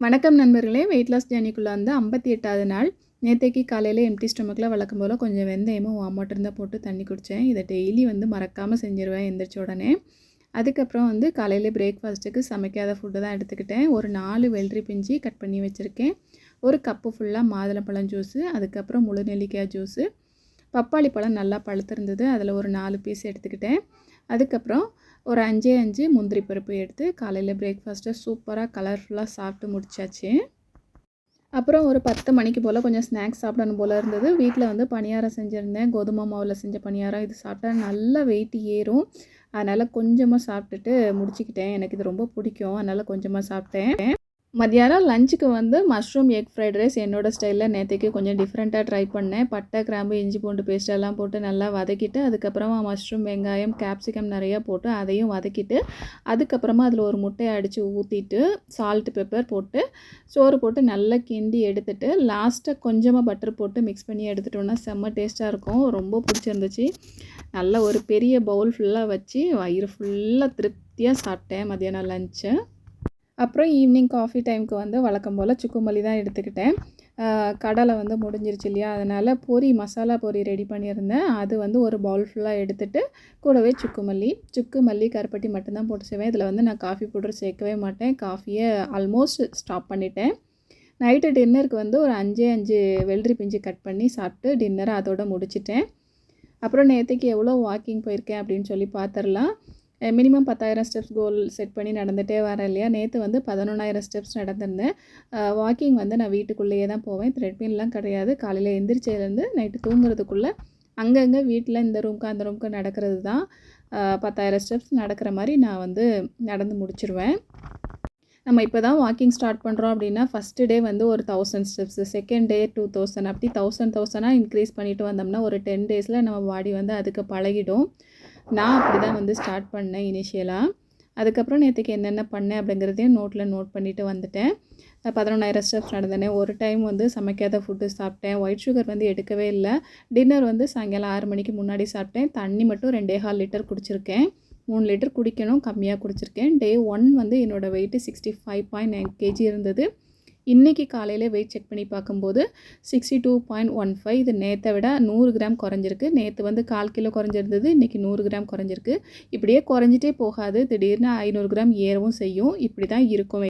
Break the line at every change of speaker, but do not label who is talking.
வணக்கம் நண்பர்களே. Weight loss ஜேர்னிக்குள்ளே வந்து ஐம்பத்தி எட்டாவது நாள். நேற்றைக்கு காலையில் எம்டி ஸ்டொமக்கில் வளர்க்கும் போல் கொஞ்சம் வெந்தயமும் வாம் தான் போட்டு தண்ணி குடித்தேன் இதை டெய்லி வந்து மறக்காமல் செஞ்சுருவேன் எந்திரிச்ச உடனே. அதுக்கப்புறம் வந்து காலையில் பிரேக்ஃபாஸ்ட்டுக்கு சமைக்காத ஃபுட்டு தான் எடுத்துக்கிட்டேன். ஒரு நாலு வெள்ளரி பிஞ்சு கட் பண்ணி வச்சுருக்கேன். ஒரு கப்பு ஃபுல்லாக மாதுளம்பழம் ஜூஸு அதுக்கப்புறம் முழு நெல்லிக்காய் ஜூஸு பப்பாளி பழம் நல்லா பழுத்திருந்தது. அதில் ஒரு நாலு பீஸ் எடுத்துக்கிட்டேன். அதுக்கப்புறம் ஒரு அஞ்சே அஞ்சு முந்திரி பருப்பு எடுத்து காலையில் பிரேக்ஃபாஸ்ட்டை சூப்பராக கலர்ஃபுல்லாக சாப்பிட்டு முடிச்சாச்சு. அப்புறம் ஒரு பத்து மணிக்கு போல் கொஞ்சம் ஸ்நாக்ஸ் சாப்பிடணும் போல் இருந்தது. வீட்டில் வந்து பணியாரம் செஞ்சுருந்தேன். கோதுமை மாவில் செஞ்ச பணியாரம். இது சாப்பிட்டா நல்லா வெயிட் ஏறும். அதனால் கொஞ்சமாக சாப்பிட்டுட்டு முடிச்சுக்கிட்டேன். எனக்கு இது ரொம்ப பிடிக்கும். அதனால் கொஞ்சமாக சாப்பிட்டேன். மத்தியானம் லஞ்சுக்கு வந்து மஷ்ரூம் எக் ஃப்ரைட் ரைஸ் என்னோடய ஸ்டைலில் நேற்றுக்கு கொஞ்சம் டிஃப்ரெண்ட்டாக ட்ரை பண்ணேன். பட்டை கிராம்பு இஞ்சி பூண்டு பேஸ்ட் எல்லாம் போட்டு நல்லா வதக்கிட்டு அதுக்கப்புறமா மஷ்ரூம் வெங்காயம் கேப்சிகம் நிறையா போட்டு அதையும் வதக்கிட்டு அதுக்கப்புறமா அதில் ஒரு முட்டையை அடித்து ஊற்றிட்டு சால்ட் பெப்பர் போட்டு சோறு போட்டு நல்லா கிண்டி எடுத்துட்டு லாஸ்ட்டாக கொஞ்சமாக பட்டர் போட்டு மிக்ஸ் பண்ணி எடுத்துட்டோன்னா செம்ம டேஸ்ட்டாக இருக்கும். ரொம்ப பிடிச்சிருந்துச்சு. நல்ல ஒரு பெரிய பவுல் ஃபுல்லாக வச்சு வயிறு ஃபுல்லாக திருப்தியாக சாப்பிட்டேன் மத்தியானம் லஞ்சை அப்புறம் ஈவினிங் காஃபி டைமுக்கு வந்து வழக்கம் போல் சுக்குமல்லி தான் எடுத்துக்கிட்டேன். கடலை வந்து முடிஞ்சிருச்சு இல்லையா? அதனால் பொரி மசாலா பொரி ரெடி பண்ணியிருந்தேன். அது வந்து ஒரு பவுல் ஃபுல்லாக எடுத்துகிட்டு கூடவே சுக்குமல்லி. சுக்கு மல்லி கருப்பட்டி மட்டும்தான் போட்டு செய்வேன். இதில் வந்து நான் காஃபி பவுடர் சேர்க்கவே மாட்டேன். காஃபியை ஆல்மோஸ்ட் ஸ்டாப் பண்ணிட்டேன். நைட்டு டின்னருக்கு வந்து ஒரு அஞ்சே அஞ்சு வெள்ளரி பிஞ்சு கட் பண்ணி சாப்பிட்டு டின்னரை அதோடு முடிச்சிட்டேன். அப்புறம் நேற்றுக்கு எவ்வளோ வாக்கிங் போயிருக்கேன் அப்படின்னு சொல்லி பார்த்துடலாம். மினிமம் பத்தாயிரம் ஸ்டெப்ஸ் கோல் செட் பண்ணி நடந்துகிட்டே வரேன் இல்லையா? நேற்று வந்து பதினொன்றாயிரம் ஸ்டெப்ஸ் நடந்திருந்தேன். வாக்கிங் வந்து நான் வீட்டுக்குள்ளேயே தான் போவேன். த்ரெட்மில்லாம் கிடையாது. காலையில் எந்திரிச்சதுலேருந்து நைட்டு தூங்குறதுக்குள்ளே அங்கங்கே வீட்டில் இந்த ரூம்க்கு அந்த ரூம்க்கு நடக்கிறது தான் பத்தாயிரம் ஸ்டெப்ஸ் நடக்கிற மாதிரி நான் வந்து நடந்து முடிச்சிருவேன். நம்ம இப்போ தான் வாக்கிங் ஸ்டார்ட் பண்ணுறோம் அப்படின்னா ஃபஸ்ட்டு டே வந்து ஒரு thousand steps second day two thousand அப்படி தௌசண்ட் தௌசண்டாக இன்க்ரீஸ் பண்ணிட்டு வந்தோம்னா ஒரு டென் டேஸில் நம்ம பாடி வந்து அதுக்கு பழகிடும். நான் அப்படி தான் வந்து ஸ்டார்ட் பண்ணேன் இனிஷியலாக அதுக்கப்புறம் நேற்றுக்கு என்னென்ன பண்ணேன் அப்படிங்கிறதையும் நோட்டில் நோட் பண்ணிவிட்டு வந்துட்டேன். பதினொன்றாயிரம் ஸ்டெப்ஸ் நடந்தேனே ஒரு டைம் வந்து சமைக்காத ஃபுட்டு சாப்பிட்டேன். ஒயிட் சுகர் வந்து எடுக்கவே இல்லை. டின்னர் வந்து சாயங்காலம் ஆறு மணிக்கு முன்னாடி சாப்பிட்டேன். தண்ணி மட்டும் ரெண்டே கால் லிட்டர் குடிச்சிருக்கேன். மூணு லிட்டர் குடிக்கணும் கம்மியாக குடிச்சிருக்கேன். டே ஒன் வந்து என்னோடய weight sixty five point nine KG இருந்தது. இன்றைக்கி காலையில் வெயிட் செக் பண்ணி பார்க்கும்போது sixty two point one five இது நேற்றை விட நூறு கிராம் குறைஞ்சிருக்கு. நேற்று வந்து கால் கிலோ குறைஞ்சிருந்தது இன்றைக்கி நூறு கிராம் குறைஞ்சிருக்கு. இப்படியே குறைஞ்சிட்டே போகாது. திடீர்னு ஐநூறு கிராம் ஏறவும் செய்யும். இப்படி தான் இருக்கும்.